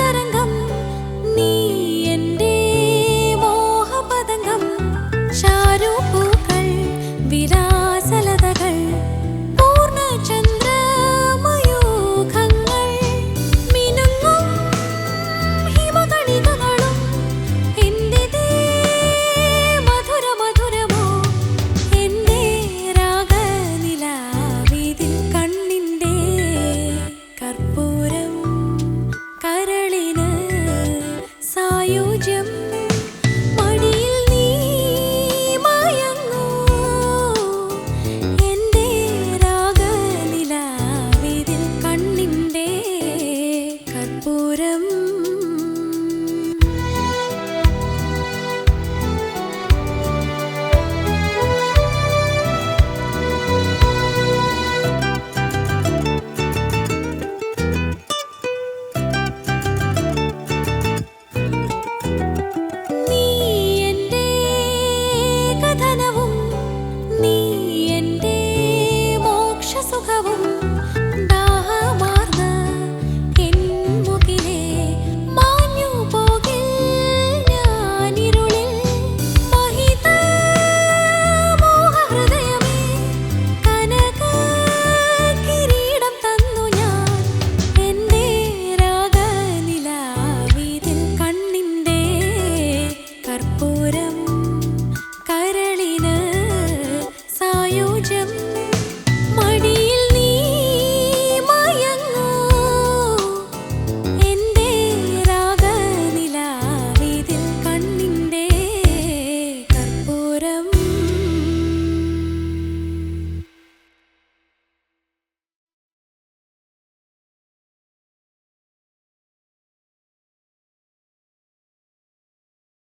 തരംഗം നീ എന്റെ മോഹപതംഗം. ചാരൂപ്പൂക്കൾ വിരാ 幽静。